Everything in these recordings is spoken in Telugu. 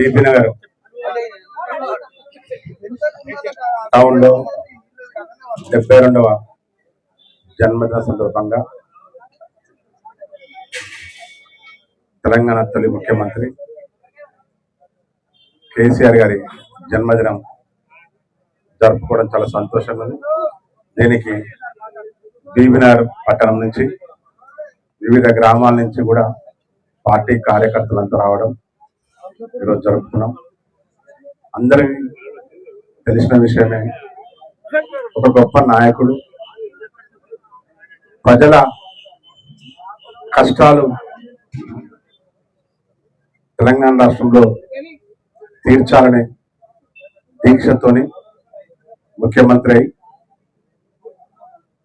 బీపీ నగర్. టౌన్లో డెబ్బై రెండవ జన్మదిన సందర్భంగా తెలంగాణ తొలి ముఖ్యమంత్రి కేసీఆర్ గారి జన్మదినం జరుపుకోవడం చాలా సంతోషంగా ఉంది. దీనికి బీబీనగర్ పట్టణం నుంచి వివిధ గ్రామాల నుంచి కూడా పార్టీ కార్యకర్తలంతా రావడం ఈరోజు జరుపుకున్నాం. అందరికీ తెలిసిన విషయమే. ఒక గొప్ప నాయకుడు. ప్రజల కష్టాలు తెలంగాణ రాష్ట్రంలో తీర్చాలనే దీక్షతోని ముఖ్యమంత్రి అయి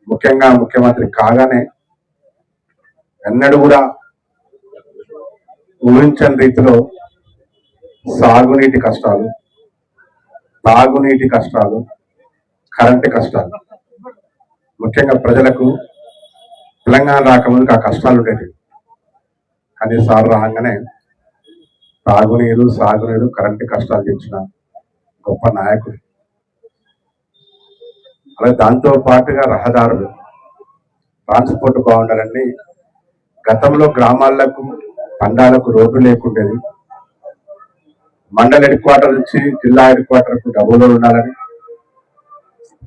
ముఖ్యంగా ముఖ్యమంత్రి కాగానే ఎన్నడూ కూడా ఊహించని రీతిలో సాగునీటి కష్టాలు తాగునీటి కష్టాలు కరెంటు కష్టాలు. ముఖ్యంగా ప్రజలకు తెలంగాణ రాకముందుకు ఆ కష్టాలు ఉండేవి కానీ సార్ రాగానే తాగునీరు సాగునీరు కరెంటు కష్టాలు తెచ్చిన గొప్ప నాయకుడు. అలాగే దాంతో పాటుగా రహదారులు ట్రాన్స్పోర్ట్ బాగుండాలని గతంలో గ్రామాలకు పండాలకు రోడ్డు లేకుండేది. మండల హెడ్ క్వార్టర్ నుంచి జిల్లా హెడ్ క్వార్టర్కు ఉండాలని.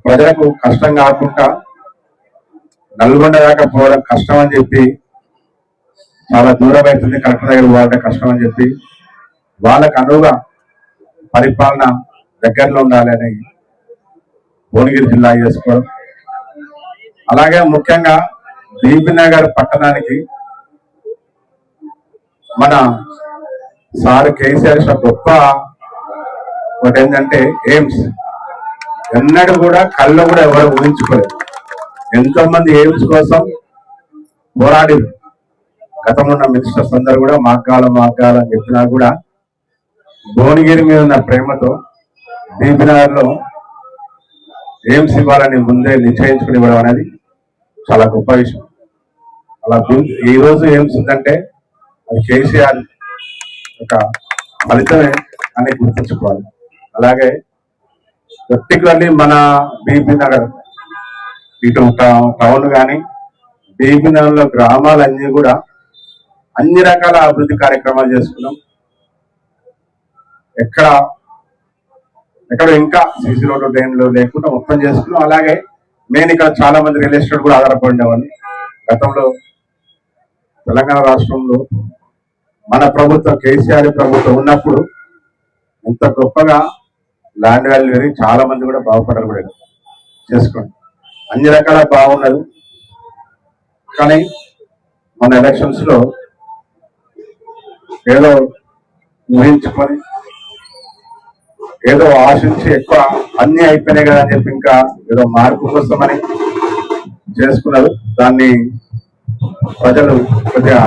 ప్రజలకు కష్టం కాకుండా నల్గొండ దాకా పోవడం కష్టం అని చెప్పి చాలా దూరం అవుతుంది కలెక్టర్ దగ్గర పోవడం కష్టం అని చెప్పి వాళ్ళకు అనువుగా పరిపాలన దగ్గరలో ఉండాలని భువనగిరి జిల్లా చేసుకోవడం అలాగే ముఖ్యంగా దీపినగర్ పట్టణానికి మన సార్ కేసీఆర్ గొప్ప ఒకటి ఏంటంటే ఎయిమ్స్. ఎన్నడూ కూడా కళ్ళు కూడా ఎవరు ఊహించుకోలేదు. ఎంతో మంది ఎయిమ్స్ కోసం పోరాడి గతంలో ఉన్న మినిస్టర్స్ అందరూ కూడా మాగ్గాల మాగ్గాల చెప్పినా కూడా భువనగిరి మీద ఉన్న ప్రేమతో బీబీనగర్లో ఎయిమ్స్ ఇవ్వాలని ముందే నిశ్చయించుకుని ఇవ్వడం అనేది చాలా గొప్ప విషయం. అలా ఈరోజు రోజు ఎయిమ్స్ ఉందంటే అది కేసీఆర్ యొక్క ఫలితమే అని గుర్తుంచుకోవాలి. అలాగే పర్టికులర్లీ మన బీబీ నగర్ ఇటు టౌన్ కానీ బీబీ నగర్లో గ్రామాలన్నీ కూడా అన్ని రకాల అభివృద్ధి కార్యక్రమాలు చేసుకున్నాం. ఎక్కడ ఎక్కడ ఇంకా సీసీ రోడ్డు డ్రైన్లు లేకుండా మొత్తం చేసుకున్నాం. అలాగే మెయిన్ ఇక్కడ చాలా మంది రియల్ ఎస్టేట్ కూడా ఆధారపడి ఉండేవాళ్ళు గతంలో తెలంగాణ రాష్ట్రంలో మన ప్రభుత్వం కేసీఆర్ ప్రభుత్వం ఉన్నప్పుడు ఇంత గొప్పగా ల్యాండ్ వాల్యూ పెరిగి చాలా మంది కూడా బాగుపడకూడదు కూడా. చేసుకోండి. అన్ని రకాల బాగున్నది. కానీ మన ఎలక్షన్స్లో ఏదో ఊహించుకొని ఏదో ఆశించి ఎక్కువ అన్ని అయిపోయినాయి కదా అని చెప్పి ఇంకా ఏదో మార్పు కోసమని చేసుకున్నారు. దాన్ని ప్రజలు కొద్దిగా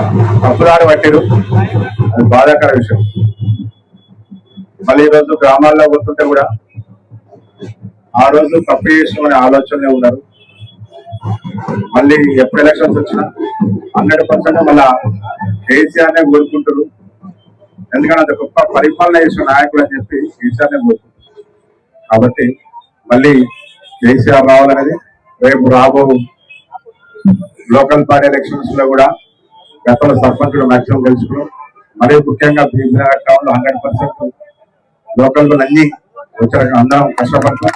తప్పుదారి పట్టిరు అది బాధాకర విషయం. మళ్ళీ ఈరోజు గ్రామాల్లో పోతుంటే కూడా ఆ రోజు తప్పు చేసుకునే ఆలోచనలే ఉన్నారు. మళ్ళీ ఎప్పుడు ఎలక్షన్స్ వచ్చినా హండ్రెడ్ పర్సెంట్ మళ్ళా కేసీఆర్ నే కోరుకుంటారు ఎందుకంటే అంత గొప్ప పరిపాలన చేసిన నాయకుడు అని చెప్పి కేసీఆర్ నే కోరుకుంటారు కాబట్టి మళ్ళీ కేసీఆర్ రావాలనేది రేపు రాబో లోకల్ పార్టీ ఎలక్షన్స్లో కూడా గతంలో సర్పంచులు మాక్సిమం గెలుచుకున్నాం మరీ ముఖ్యంగా భీమనగర్ టౌన్లో హండ్రెడ్ పర్సెంట్ లోకల్ అన్ని వచ్చారు అందరం కష్టపడతాం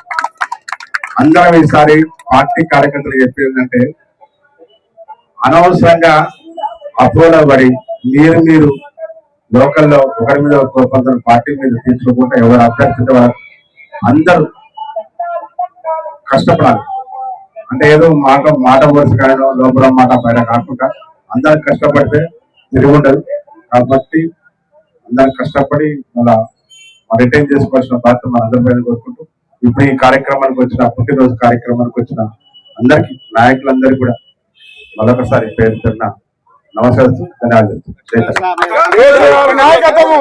అందరం ఈసారి పార్టీ కార్యకర్తలు చెప్పేది ఏంటంటే అనవసరంగా అపోలో పడి మీరు మీరు లోకల్లో ఒకరి మీద కొందరు పార్టీ మీద తీసుకోకుండా ఎవరు అభ్యర్థి అందరూ కష్టపడాలి. అంటే ఏదో మాట మాట వరుస కాయడం లోపల మాట బయట కాకుండా అందరం కష్టపడితే తిరిగి ఉండదు కాబట్టి అందరం కష్టపడి మళ్ళా రిటైన్ చేసుకోవాల్సిన బాధ్యత మన అందరి మీద కోరుకుంటూ ఇప్పుడు ఈ కార్యక్రమానికి వచ్చిన పుట్టినరోజు కార్యక్రమానికి వచ్చిన అందరికి నాయకులందరికీ కూడా మరొకసారి పేరు పేరున నమస్కారం ధన్యవాదాలు నాయకత్వము.